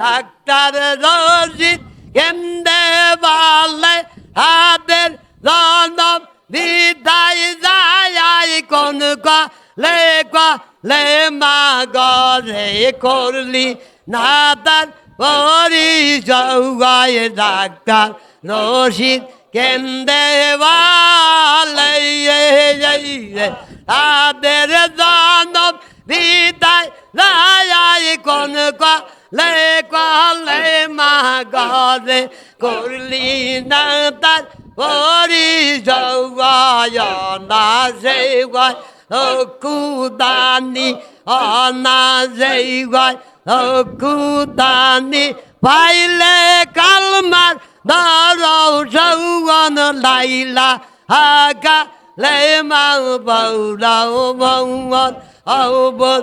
Doctor Rashid কেন্দে বলে হাতের জনম বিদায় যায়। কোন কলে কলে মা গরে করলি না তার পরিচয় ডাক্তার রশিদ কেন্দে বলে তাদের জনম বিদায় যায়। কোন কলে কলে মা গরে করলি না তার পরিচয় না সে কুদানি পাইলে কালমার ধরৌ সৌগন লাইলা হাকা লে মাউ বৌরাও মঙ্গল অবল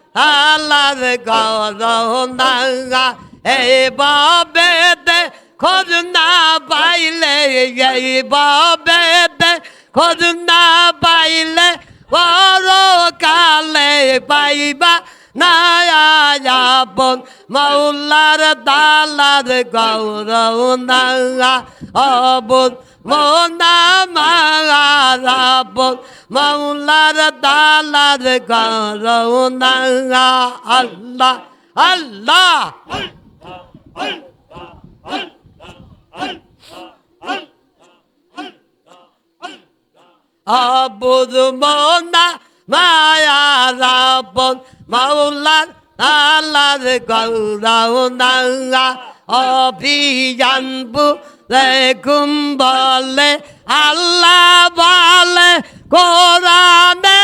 তালার কৌরঙ্গা এই বাবেতে খোঁজ না পাইলে, এই বাবেতে খোঁজ না পাইলে বড় কালে পাইবা নায়াবন মৌলার দালার গৌরব নাঙ্গা অবুদ মোনা মারাবন মৌলার দালার গৌরব নাঙ্গা আল্লাহ আল্লাহ। আবুদ মোনা মায়া রাবন মাওলার আল্লাহর গৌরাও নাঙ্গা অভিযানবু রেকুম বলে আল্লাহ বলে কোরআনে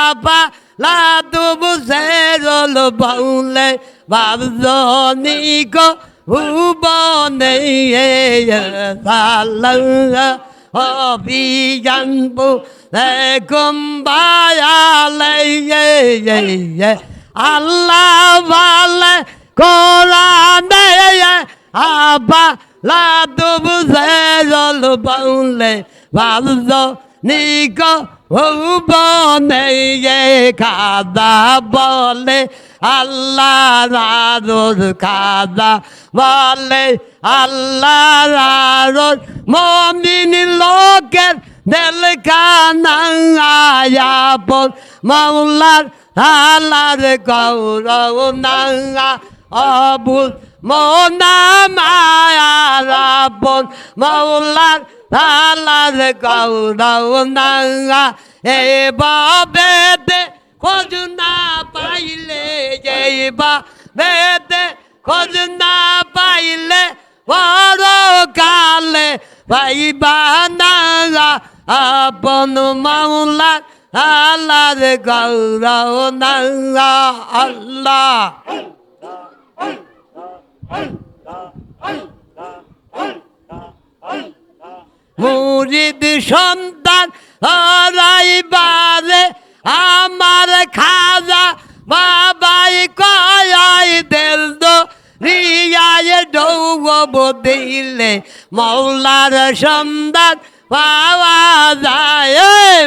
আবা লাদুবু সেরল বলে বাবজনি গো ভুবনে সাল্লা অভিযানবু রেকুম বায়ালে আল্লাহ বলে কোরআনে আবা লাদুবু সেরল বলে বাবজ নিক ভুবনে কাদা বলে আল্লাহ রাজোর কাদা বলে আল্লাহ রাজোর মমিন লোকের দিল কানায়াবন মাওলার আল্লাহর গৌরব নাঙ্গা অবুল মোনা মায়া রাবন মাওলার আল্লাহর গৌরব নাঙ্গা এ বেদে খোঁজ না পাইলে যাইবা বেদে খোঁজ না পাইলে বড় কালে পাইবা আপন মাওলার আল্লাহর গৌরব নাঙ্গা আল্লাহ। মুরিদ সন্তান হরাইবারে আমার খাজা বাবাই কয়াই দেল দো রিয়ায় ডৌব দিলে মৌলার সন্তান পাওয়া যায়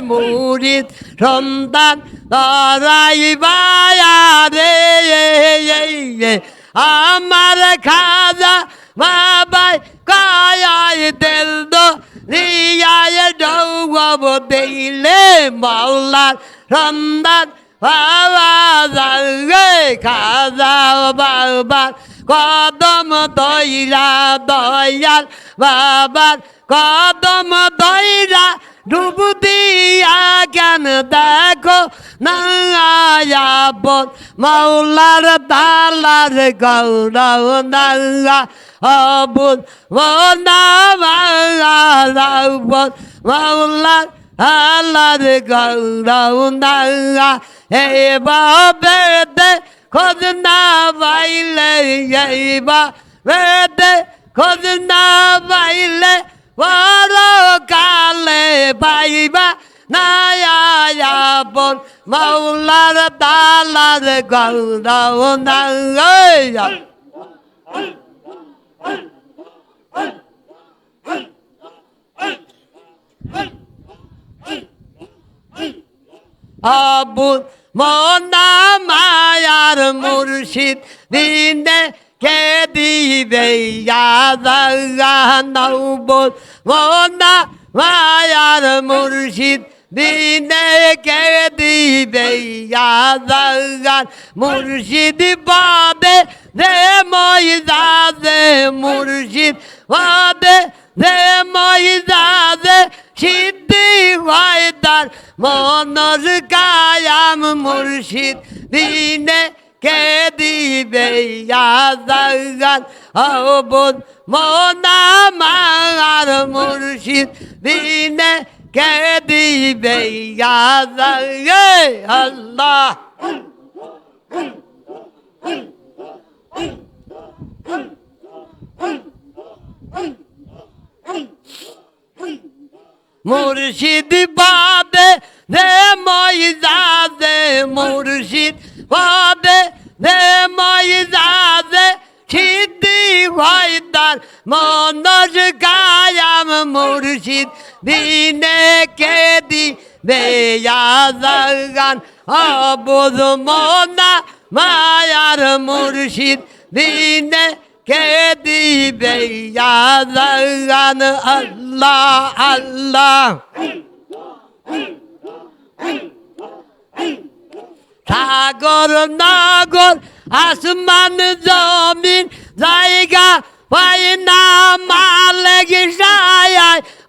মুরিদ সন্তান। হরাইবারে আমার খাজা বাবাই কয়াই দেল দো রিয়ায় ডৌব দিলে মৌলার সন্তান। বাবা জাগে খাজা বাবার কদম দইরা দয়াল বাবার কদম দইরা ডুব দিয়া কেন দেখো নায়াবন মৌলার দালার গৌরব নাঙ্গা অবুল মনা মাঙ্গাবন মৌলার আল্লাহর গৌরব নাঙ্গা এ বাবেতে খোঁজ না পাইলে যাইবা বেদে খোঁজ না পাইলে বড় কালে পাইবা নায়াবন মাওলার তালার গৌরব না আবুল মনা মায়ার মুর্শিদ দিনে কে দিবে নৌবুল মনা মায়ার মুর্শিদ দিনে কে দিবে ইয়াদান মুর্শিদ বাদে রে ময়দাদে মুর্শিদ বাদে রে ময়দাদে সিদ্ধি হয় তার মনর কায়াম মুর্শিদ দিনে কে দিবে ইয়াদান অবুদ মনা মার মুর্শিদ দিনে কে দিবে ইয়াদান আল্লাহ মুর্শিদ বাদে রে ময়দাদে মুর্শিদ বাদে রে ময়দাদে সিদ্ধি হয় তার মনজ কায়াম মুর্শিদ দিনে কে দি বেয়াজান অবুধ মনা মায়ার মুর্শিদ দিনে কে দিবে ইয়াজান আল্লাহ আল্লাহ সাগর, নাগর, আসমান, জমিন, জায়গা পাই না, মালিক সায়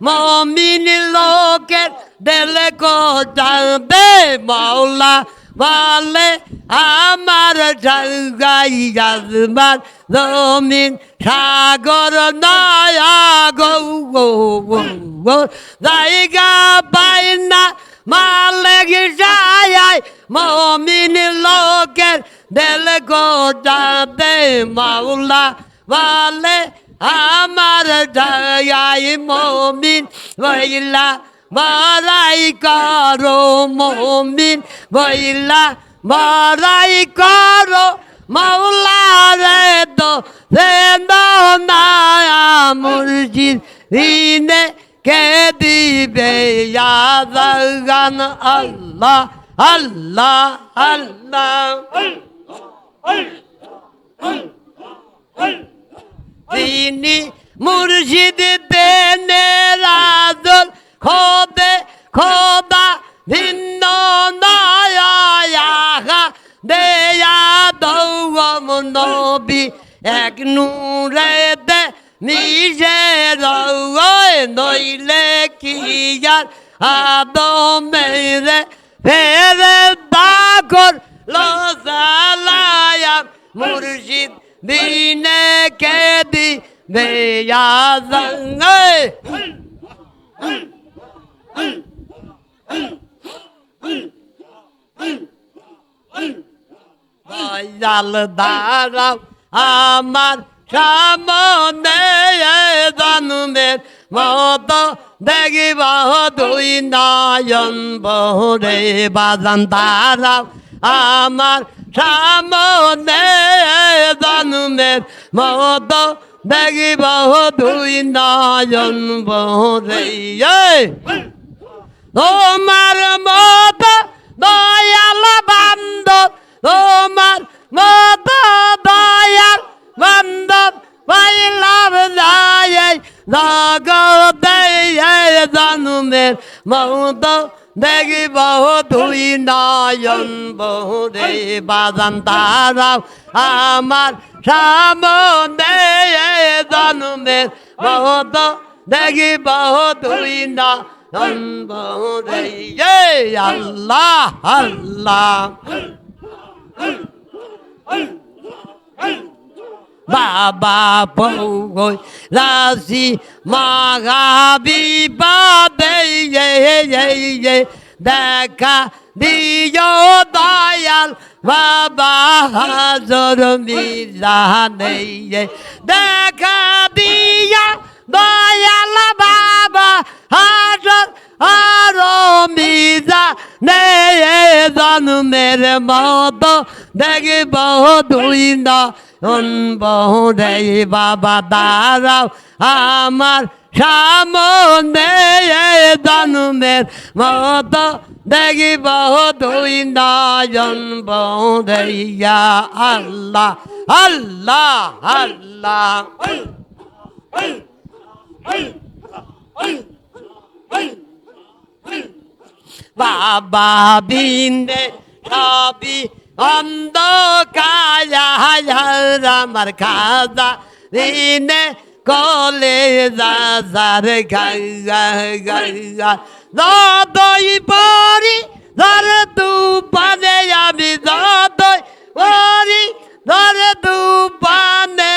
মমিন লোকের দেলে কো যাবে মাওলা বলে, আমার জায়গায় আসমান, জমিন, সাগর, নয়া গো গো জায়গা পাই না মালিক সায় মমিন লোকের দিল গো যাতে মাওলা বলে আমার দয়াই মমিন বইলা বড়াই করো মমিন বইলা বড়াই করো মাওলা রে তো রে না মুর্শিদ দিনে কে দিবে ইয়াদান আল্লাহ আল্লাহ আল্লাহ। তিনি মুর্শিদ দেনে রাজল, খোদে খোদা ভিন্ন নয়া দেয়া দৌগম নবী, এক নূরে দে নিজে রয় নইলে কি আর আদমেরে ফেরে দাগর লসালায়াম মুর্শিদ দিনে কে দি বেয়াজঙ্গ জাল দাঁড়াও আমার সামনে জন্মের মত দেখিব দুই নয়ন বহরে বাজান দাঁড়াও আমার সামনে জন্মের মত দেখিব দুই নয়ন বহরে তোমার মত দয়াল বান্ধব, তোমার মত বান্ধব পাইলাম যায় জগতে জন্মের মৌত দেখি বহু দুই নয়ন বহু রে বাজান তারাও আমার সামনে জন্মের মৌত দেখি বহু দুই নয়ন বহু রে আল্লাহ আল্লাহ। বাবা পৌগই রাশি মাঘা বিবাদে দেখা দিও দয়াল বাবা হাজর মিজা নেই দেখা দিয়া দয়াল বাবা হাজর আর মিজা নেই জন্মের মতো দেখব দুই না রে বাবা দাঁড়াও আমার সামনে জন্মের মতো দেখিব দুই নয়ন বৌদিয়া আল্লাহ আল্লাহ আল্লাহ। বাবা বিন্দে কায়া আমার খাজা দিনে কলে গাইয়া যতই পরি ধর তু পানে আমি যতই পরি ধর তু পানে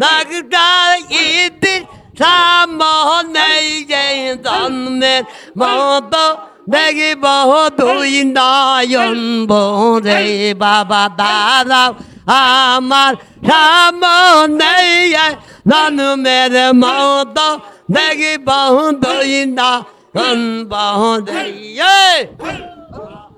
ডাক্তার ইতির সামনে জন্মের মতো দেখিব দুই নয়ন ভরে বাবা দাঁড়াও আমার সামনে জন্মের মতো। দেখিব দুই নয়ন ভরে